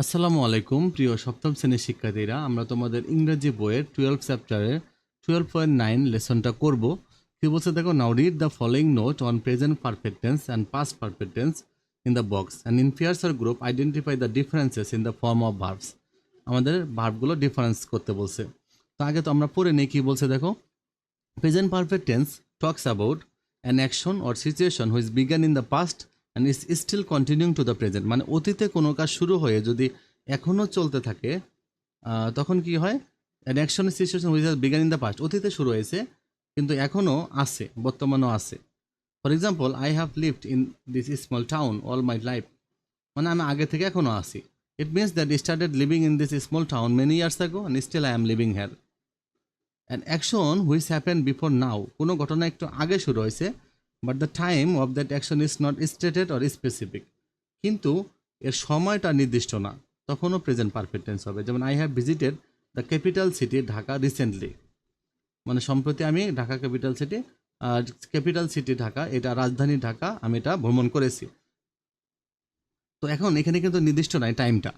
আসসালামু আলাইকুম, প্রিয় সপ্তম শ্রেণির শিক্ষার্থীরা। আমরা তোমাদের ইংরেজি বইয়ের টুয়েলভ চ্যাপ্টারের টুয়েলভ পয়েন্ট নাইন লেসনটা করব। কি বলছে দেখো now read the following note on present perfect tense and past perfect tense in the box and in pairs or group identify the differences in the form of verbs আমাদের ভার্বগুলো difference করতে বলছে। তো আগে তো আমরা পড়ে নিই, কী বলছে দেখো? Present perfect tense talks about an action or situation which began in the past and is still continuing to the present মানে অতীতে কোনো কাজ শুরু হয়ে যদি এখনও চলতে থাকে তখন কি হয়? An action situation which began in the past অতীতে শুরু হয়েছে, কিন্তু এখনও আছে, বর্তমানেও আছে। For example I have lived in this small town all my life মানে আমি আগে থেকে এখনও আছি। It means that started living in this small town many years ago and still I am living here an action which happen before now কোনো ঘটনা একটু আগে শুরু হয়েছে but the time of that action is not stated or specific কিন্তু এর সময়টা নির্দিষ্ট না। তখনও প্রেজেন্ট পারফেক্ট টেন্স হবে। যেমন I have visited the capital city Dhaka recently মানে সম্প্রতি আমি Dhaka capital city capital city Dhaka এটা রাজধানী ঢাকা আমি এটা ভ্রমণ করেছি। তো এখন এখানে কিন্তু নির্দিষ্ট নাই টাইমটা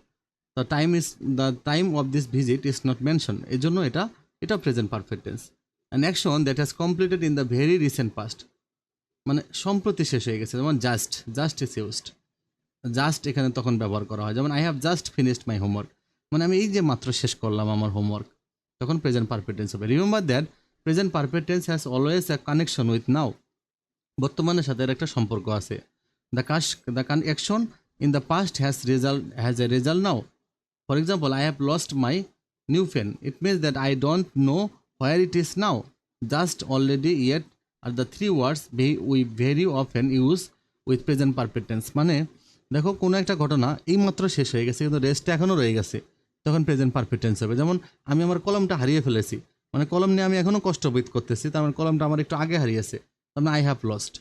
the time is the time of this visit is not mention এই জন্য এটা এটা present perfect tense an action that has completed in the very recent past মানে সম্প্রতি শেষ হয়ে গেছে, যেমন just just is used just এখানে তখন ব্যবহার করা হয়, যেমন I have just finished my homework মানে আমি এই যে মাত্র শেষ করলাম আমার হোমওয়ার্ক তখন প্রেজেন্ট পারফেক্ট টেন্স হবে। Remember that present perfect tense has always a connection with now বর্তমানের সাথে একটা সম্পর্ক আছে। The cause the can action in the past has result has a result now for example I have lost my new pen it means that I don't know where it is now just already yet are the three words we very often use with present perfect tense মানে দেখো, কোনো একটা ঘটনা এইমাত্র শেষ হয়ে গেছে, কিন্তু রেস্টটা এখনও রয়ে গেছে, তখন প্রেজেন্ট পারফেক্ট টেন্স হবে। যেমন, আমি আমার কলমটা হারিয়ে ফেলেছি মানে কলম নিয়ে আমি এখনও কষ্ট বোধ করতেছি, তার মানে কলমটা আমার একটু আগে হারিয়েছে, তার মানে আই হ্যাভ লস্ট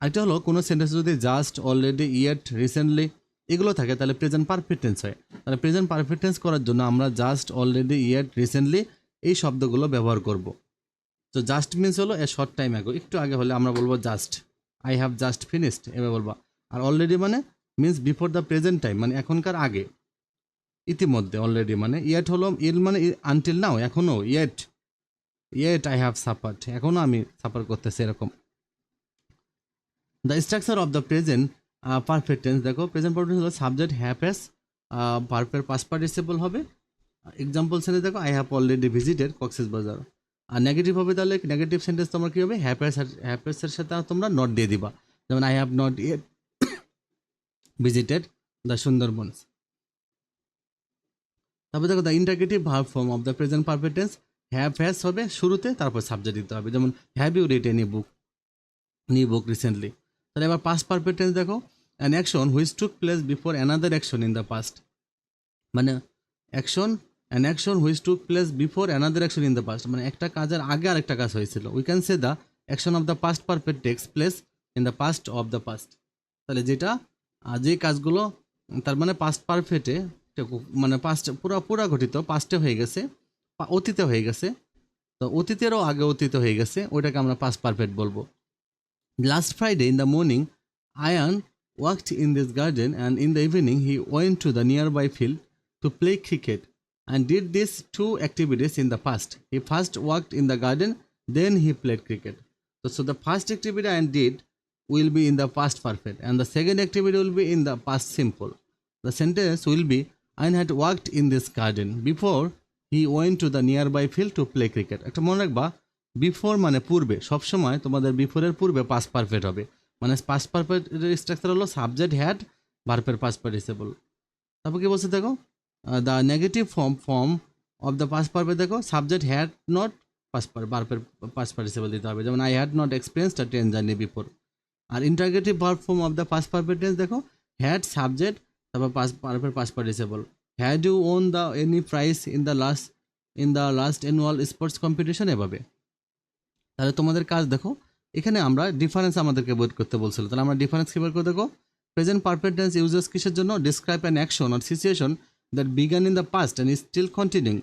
আরেকটা হলো, কোনো সেন্টেন্স যদি জাস্ট অলরেডি ইয়েট রিসেন্টলি এগুলো থাকে, তাহলে প্রেজেন্ট পারফেক্ট টেন্স হয়। তাহলে প্রেজেন্ট পারফেক্ট টেন্স করার জন্য আমরা জাস্ট অলরেডি ইয়েট রিসেন্টলি এই শব্দগুলো ব্যবহার করব। তো জাস্ট মিনস হলো এ শর্ট টাইম আগে একটু আগে হলে আমরা বলব just I have just finished এভাবে বলব। আর অলরেডি মানে means before the present time মানে এখনকার আগে। ইতিমধ্যে অলরেডি মানে ইয়েট হলো ইল মানে আনটিল নাও এখনও yet yet I have suffered এখনও আমি সাফার করতেছি এরকম। The structure of the present perfect tense দেখো প্রেজেন্ট পারফেক্ট হলো subject has perfect past participle হবে। এক্সাম্পল সেন্টে দেখো I have already visited Cox's Bazar R negative হবে তাহলে নেগেটিভ সেন্টেন্স তোমার কী হবে? হ্যাপেস হ্যাপেসের সাথে তোমরা নট দিয়ে দিবা। যেমন I have not yet visited the Sundarbans তারপর দেখো the interrogative verb form of the present perfect tense have has হবে শুরুতে, তারপর সাবজেক্ট দিতে হবে। যেমন have you read any book any book recently তাহলে এবার পাস্ট পারফেক্ট টেন্স দেখো। An action which took place before another action in the past মানে action an action which took place before another action in the past মানে একটা কাজের আগে আরেকটা কাজ হয়েছিল। We can say the action of the past perfect takes place in the past of the past তাহলে যেটা যে কাজগুলো, তার মানে পাস্ট পারফেক্টে মানে পাস্ট পুরো, পুরা ঘটিত পাস্টে হয়ে গেছে অতীতে হয়ে গেছে। তো অতীতেরও আগে অতীত হয়ে গেছে, ওইটাকে আমরা পাস্ট পারফেক্ট বলব। Last Friday in the morning Ayan worked in this garden and in the evening he went to the nearby field to play cricket and did this two activities in the past He first worked in the garden then he played cricket So, so the first activity I did will be in the past perfect and the second activity will be in the past simple. The sentence will be I had worked in this garden before he went to the nearby field to play cricket. একটা মনে রাখবা before মানে পূর্বে সবসময় তোমাদের বিফোরের পূর্বে pass perfect হবে মানে পাস পারফেক্ট স্ট্রাকচার হলো সাবজেক্ট হ্যাড ভার্পের পাস পার্টিসিপল তারপর কি বলছে দেখো the negative form form of the past perfect দেখো সাবজেক্ট হ্যাড নট পাস পার বার্পের পাস পার্টিসিপল দিতে হবে। যেমন I had not experience a train journey before R interrogative verb form of the past perfect tense দেখো had subject তারপর past perfect past participle had you won the any prize in the last in the last annual sports competition এভাবে। তাহলে তোমাদের কাজ, দেখো, এখানে আমরা difference আমাদেরকে বোধ করতে বলছিল। তাহলে আমরা ডিফারেন্স কী বের করে দেখো প্রেজেন্ট পারফেক্ট টেন্স ইউজেস কিসের জন্য? Describe an action or situation that began in the past and is still continuing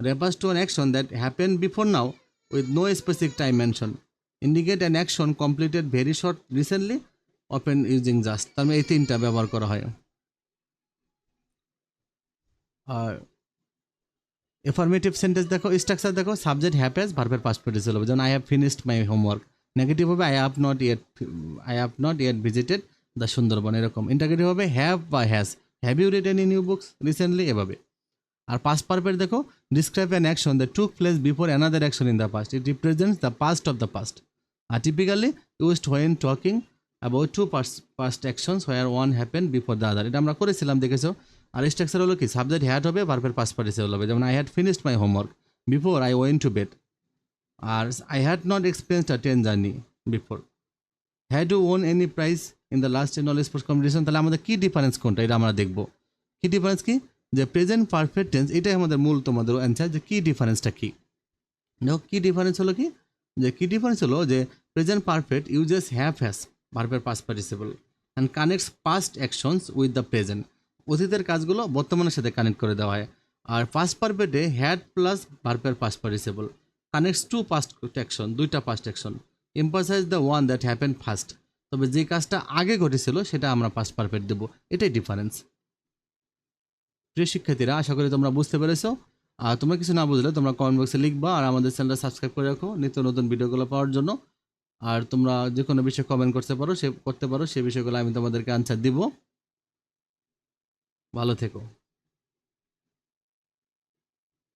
refers to an action that happened before now with no specific time mentioned. Indicate an action completed very short recently, often using just. তার মানে এই তিনটা ব্যবহার করা হয়। আর affirmative sentence দেখো structure দেখো সাবজেক্ট হ্যাপেজ ভার্বের পাস্ট পার্টিসিপল হবে যেমন I have finished my homework negative হবে I have not yet I have not yet visited the Sundarban এরকম। ইন্টারগেটিভ হবে হ্যাভ বা has have you written in you books recently এভাবে। আর past perfect দেখো describe an action the took place before another action in the past it represents the past of the past R typically used when talking about two past past actions where one happen before the other এটা আমরা করেছিলাম, দেখেছ? আর structure হলো কি? Subject had হবে ভার্বের past participle হবে। যেমন I had finished my homework before I went to bed আর I had not experienced a train journey before had you won any prize in the last knowledge sports competition তাহলে আমাদের কী difference কোনটা? এটা আমরা দেখব। কী difference কি? যে present perfect tense এটাই আমাদের মূল তোমাদের অ্যান্সার যে কী ডিফারেন্সটা কী। দেখো, কী ডিফারেন্স হলো কি? যে কী ডিফারেন্স হলো যে present perfect uses have has ভার্বের past participle and connects past actions with the present অতীতের কাজগুলো বর্তমানের সাথে কানেক্ট করে দেওয়া হয়। আর ফার্স্ট পারফেক্টে হ্যাড প্লাস ভার্বের past participle connects to past action দুইটা past action emphasize the one that happen first তবে যে কাজটা আগে ঘটেছিল, সেটা আমরা পাস্ট পারফেক্ট দেবো। এটাই ডিফারেন্স প্রিয় শিক্ষার্থীরা, আশা করি তোমরা বুঝতে পেরেছ। আর তোমরা কিছু না বুঝলে, তোমরা কমেন্ট বক্সে লিখবা আর আমাদের চ্যানেলটা সাবস্ক্রাইব করে রাখো নিত্য নতুন ভিডিওগুলো পাওয়ার জন্য। আর তোমরা যে কোনো বিষয়ে কমেন্ট করতে পারো, সে করতে পারো সেই বিষয়গুলো আমি তোমাদেরকে আনসার দিব। ভালো থেকো।